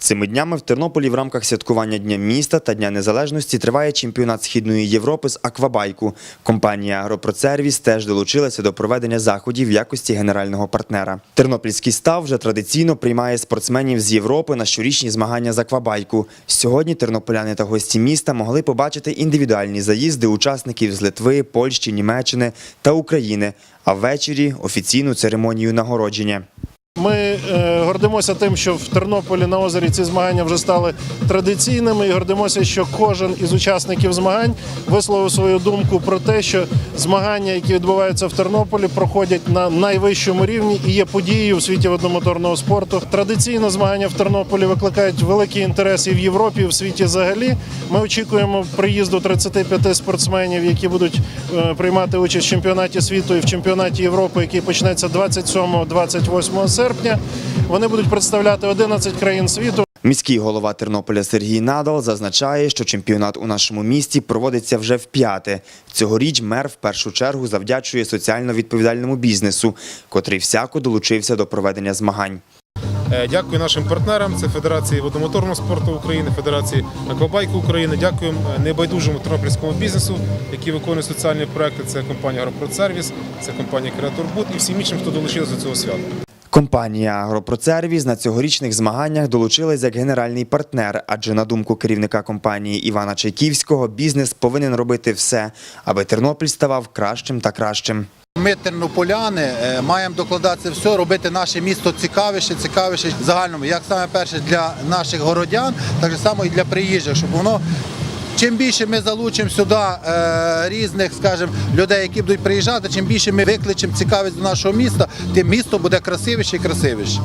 Цими днями в Тернополі в рамках святкування Дня міста та Дня Незалежності триває чемпіонат Східної Європи з аквабайку. Компанія «Агропроцервіс» теж долучилася до проведення заходів в якості генерального партнера. Тернопільський став вже традиційно приймає спортсменів з Європи на щорічні змагання з аквабайку. Сьогодні тернополяни та гості міста могли побачити індивідуальні заїзди учасників з Литви, Польщі, Німеччини та України. А ввечері офіційну церемонію нагородження. Ми е, гордимося тим, що в Тернополі на озері ці змагання вже стали традиційними, і гордимося, що кожен із учасників змагань висловив свою думку про те, що змагання, які відбуваються в Тернополі, проходять на найвищому рівні і є подією в світі водномоторного спорту. Традиційно змагання в Тернополі викликають великий інтерес і в Європі, і в світі взагалі. Ми очікуємо приїзду 35 спортсменів, які будуть е, приймати участь в чемпіонаті світу і в чемпіонаті Європи, який почнеться 27-28 серпня. Вони будуть представляти 11 країн світу. Міський голова Тернополя Сергій Надал зазначає, що чемпіонат у нашому місті проводиться вже вп'яте. Цьогоріч мер в першу чергу завдячує соціально відповідальному бізнесу, котрий всяко долучився до проведення змагань. Е, Дякую нашим партнерам. Це Федерації водомоторного спорту України, Федерації аквабайку України. Дякуємо е, небайдужому тернопільському бізнесу, який виконує соціальні проекти. Це компанія «Агропродсервіс», це компанія Креатурбуд і всім іншим, хто долучився до цього свята. Компанія «Агропроцервіс» на цьогорічних змаганнях долучилась як генеральний партнер, адже на думку керівника компанії Івана Чайківського, бізнес повинен робити все, аби Тернопіль ставав кращим та кращим. Ми, тернополяни, е, маємо докладати все, робити наше місто цікавіше, цікавіше загальному, як саме перше для наших городян, так само і для приїжджих, щоб воно. Чим більше ми залучимо сюди е, різних, скажімо, людей, які будуть приїжджати, чим більше ми викличемо цікавість до нашого міста, тим місто буде красивіше і красивіше.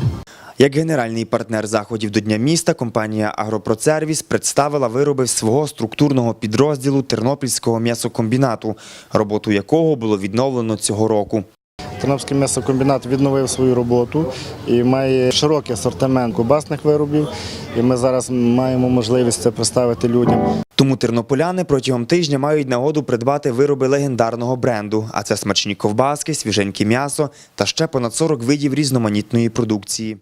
Як генеральний партнер заходів до Дня міста, компанія «Агропроцервіс» представила вироби свого структурного підрозділу Тернопільського м'ясокомбінату, роботу якого було відновлено цього року. Тернопільський м'ясокомбінат відновив свою роботу і має широкий асортимент кубасних виробів. І ми зараз маємо можливість це представити людям. Тому тернополяни протягом тижня мають нагоду придбати вироби легендарного бренду, а це смачні ковбаски, свіженьке м'ясо та ще понад 40 видів різноманітної продукції.